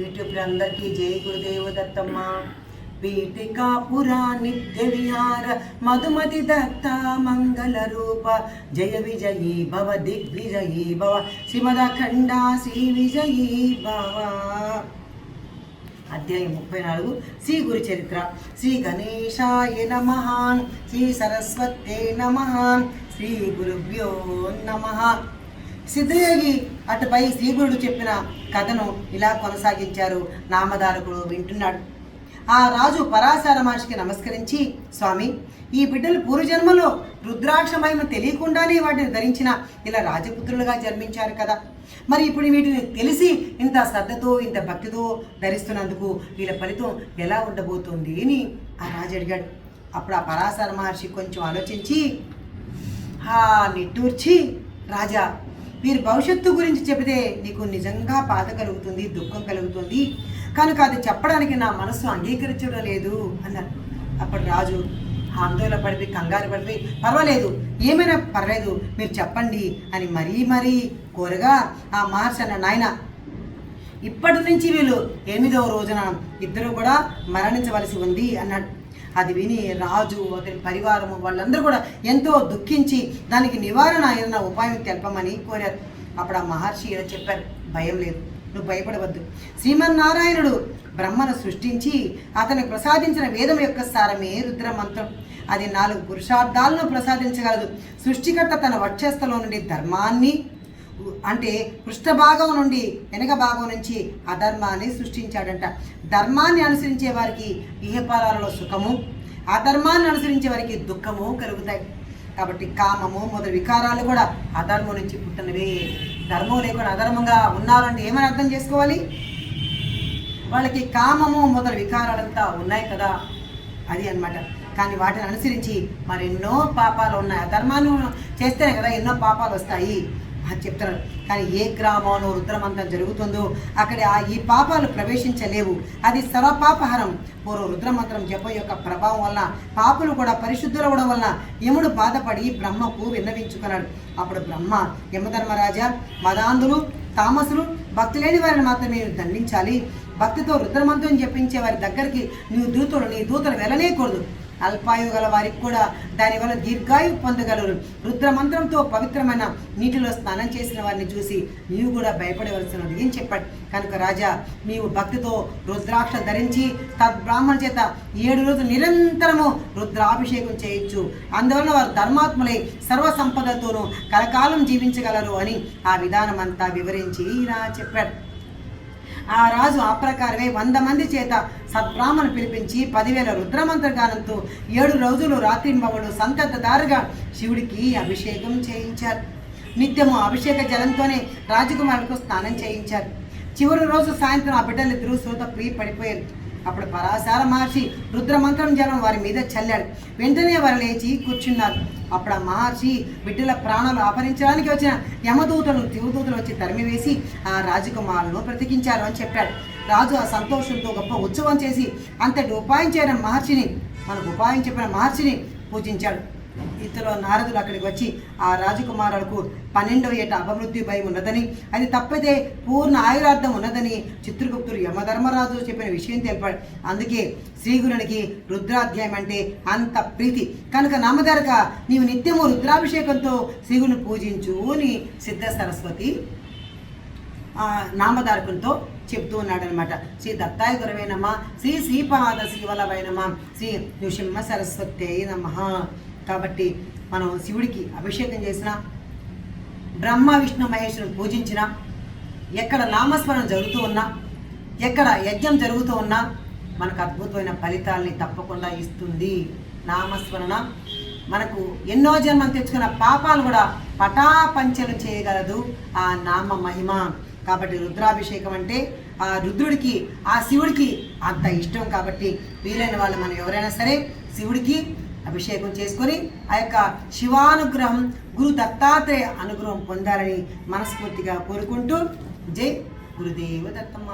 YouTube అందరికీ జై గురుదేవ దత్తమ్మ. పీఠికాపురా నిత్య విహార మధుమతి దత్త మంగళ రూప. జయ విజయీ భవ దిగ్విజయీ భవ. శ్రీమద ఖండా శ్రీ విజయీ భవ. అధ్యాయం ముప్పై నాలుగు శ్రీ గురు చరిత్ర శ్రీ గణేశాయ నమ. శ్రీ సరస్వతే నమ. శ్రీ గురుభ్యో నమ. సిద్ధయోగి అటుపై శ్రీగురుడు చెప్పిన కథను ఇలా కొనసాగించారు నామధారకుడు వింటున్నాడు. ఆ రాజు పరాశర మహర్షికి నమస్కరించి స్వామి ఈ బిడ్డలు పూర్వజన్మలో రుద్రాక్షమయం తెలియకుండానే వాటిని ధరించిన ఇలా రాజపుత్రులుగా జన్మించారు కదా. మరి ఇప్పుడు వీటిని తెలిసి ఇంత శ్రద్ధతో ఇంత భక్తితో ధరిస్తున్నందుకు వీళ్ళ ఫలితం ఎలా ఉండబోతుంది? అని ఆ రాజు అడిగాడు. అప్పుడు ఆ పరాశర మహర్షి కొంచెం ఆలోచించి ఆ నిట్టూర్చి రాజా వీరి భవిష్యత్తు గురించి చెబితే నీకు నిజంగా బాధ కలుగుతుంది దుఃఖం కలుగుతుంది. కనుక అది చెప్పడానికి నా మనసు అంగీకరించడం లేదు అన్నారు. అప్పుడు రాజు ఆందోళన పడిపోయి కంగారు పడిపోయి పర్వాలేదు ఏమైనా పర్లేదు మీరు చెప్పండి అని మరీ మరీ కోరగా ఆ మహర్షి అన్న నాయన ఇప్పటి నుంచి వీళ్ళు ఎనిమిదవ రోజున ఇద్దరు కూడా మరణించవలసి ఉంది అన్నాడు. అది విని రాజు అతని పరివారము వాళ్ళందరూ కూడా ఎంతో దుఃఖించి దానికి నివారణ ఏదైనా ఉపాయం తెలపమని కోరారు. అప్పుడు ఆ మహర్షి ఇలా చెప్పారు భయం లేదు నువ్వు భయపడవద్దు. శ్రీమన్నారాయణుడు బ్రహ్మను సృష్టించి అతనికి ప్రసాదించిన వేదం యొక్క సారమే రుద్ర మంత్రం అది నాలుగు పురుషార్థాలను ప్రసాదించగలదు. సృష్టికర్త తన వక్షస్థలో నుండి ధర్మాన్ని అంటే పృష్ఠభాగం నుండి వెనక భాగం నుంచి అధర్మాన్ని సృష్టించాడంట. ధర్మాన్ని అనుసరించే వారికి ఇహపాలలో సుఖము అధర్మాన్ని అనుసరించే వారికి దుఃఖము కలుగుతాయి. కాబట్టి కామము మొదటి వికారాలు కూడా అధర్మం నుంచి పుట్టినవే. ధర్మం లేకుండా అధర్మంగా ఉన్నారంటే ఏమని అర్థం చేసుకోవాలి? వాళ్ళకి కామము మొదటి వికారాలంతా ఉన్నాయి కదా. అది అన్నమాట. కానీ వాటిని అనుసరించి మరి ఎన్నో పాపాలు ఉన్నాయి. అధర్మాన్ని చేస్తేనే కదా ఎన్నో పాపాలు వస్తాయి. అని చెప్తున్నారు. కానీ ఏ గ్రామంలో రుద్రమంత్రం జరుగుతుందో అక్కడ ఆ ఈ పాపాలు ప్రవేశించలేవు. అది సర్వపాపహరం. పూర్వ రుద్రమంత్రం జపం యొక్క ప్రభావం వల్ల పాపులు కూడా పరిశుద్ధులవడం వలన యముడు బాధపడి బ్రహ్మకు విన్నవించుకున్నాడు. అప్పుడు బ్రహ్మ యమధర్మరాజా మదాంధులు తామసులు భక్తి లేని వారిని మాత్రమే దండించాలి. భక్తితో రుద్రమంత్రం జపించే వారి దగ్గరికి నీ దూతలు నీ దూతలు వెళ్ళనేకూడదు. అల్పాయు గల వారికి కూడా దానివల్ల దీర్ఘాయు పొందగలరు. రుద్ర మంత్రంతో పవిత్రమైన నీటిలో స్నానం చేసిన వారిని చూసి నీవు కూడా భయపడవలసినది ఏం చెప్పాడు? కనుక రాజా నీవు భక్తితో రుద్రాక్ష ధరించి తద్బ్రాహ్మణ చేత ఏడు రోజులు నిరంతరము రుద్రాభిషేకం చేయొచ్చు అందువలన వారు ధర్మాత్ములై సర్వ సంపదతోనూ కలకాలం జీవించగలరు అని ఆ విధానం అంతా వివరించి ఇలా చెప్పాడు. ఆ రాజు ఆ ప్రకారమే వంద మంది చేత సద్బ్రాహ్మణు పిలిపించి పదివేల రుద్రమంత్రగానంతో ఏడు రోజులు రాత్రింబవలు సంతతదారుగా శివుడికి అభిషేకం చేయించారు. నిత్యము అభిషేక జలంతోనే రాజకుమారులకు స్నానం చేయించారు. చివరి రోజు సాయంత్రం ఆ బిడ్డలిద్దరూ సోతప్పి పడిపోయారు. అప్పుడు పరాశార మహర్షి రుద్రమంత్రం జలం వారి మీద చల్లాడు వెంటనే వారు లేచి కూర్చున్నారు. అప్పుడు ఆ మహర్షి బిడ్డల ప్రాణాలు అపహరించడానికి వచ్చిన యమదూతలను తిరుదూతలు వచ్చి తరిమివేసి ఆ రాజకుమారులను బ్రతికించారు అని చెప్పాడు. రాజు ఆ సంతోషంతో గొప్ప ఉత్సవం చేసి అంతటి ఉపాయం చేయడం మహర్షిని మనకు ఉపాయం చెప్పిన మహర్షిని పూజించాడు. ఇంతలో నారదులు అక్కడికి వచ్చి ఆ రాజకుమారులకు పన్నెండవ ఏట అభివృద్ధి భయం ఉన్నదని అది తప్పితే పూర్ణ ఆయురార్థం ఉన్నదని చిత్రగుప్తుడు యమధర్మరాజు చెప్పిన విషయం తెలిపాడు. అందుకే శ్రీగురునికి రుద్రాధ్యాయం అంటే అంత ప్రీతి. కనుక నామధారక నీవు నిత్యము రుద్రాభిషేకంతో శ్రీగుని పూజించు అని సిద్ధ సరస్వతి ఆ నామధారకులతో చెప్తూ ఉన్నాడనమాట శ్రీ దత్తాయ గురవే నమ శ్రీ శ్రీపాద శివలవై నమ శ్రీ నృసింహ సరస్వతే నమ. కాబట్టి మనం శివుడికి అభిషేకం చేసిన బ్రహ్మ విష్ణు మహేశ్వరుని పూజించిన ఎక్కడ నామస్మరణ జరుగుతూ ఉన్నా ఎక్కడ యజ్ఞం జరుగుతూ ఉన్నా మనకు అద్భుతమైన ఫలితాల్ని తప్పకుండా ఇస్తుంది నామస్మరణ. మనకు ఎన్నో జన్మం తెచ్చుకున్న పాపాలు కూడా పటాపంచలు చేయగలదు ఆ నామ మహిమ. కాబట్టి రుద్రాభిషేకం అంటే ఆ రుద్రుడికి ఆ శివుడికి అంత ఇష్టం కాబట్టి వీలైన వాళ్ళు మనం ఎవరైనా సరే శివుడికి అభిషేకం చేసుకొని ఆ యొక్క శివానుగ్రహం గురు దత్తాత్రేయ అనుగ్రహం పొందాలని మనస్ఫూర్తిగా కోరుకుంటూ జై గురుదేవ దత్తమ్మ.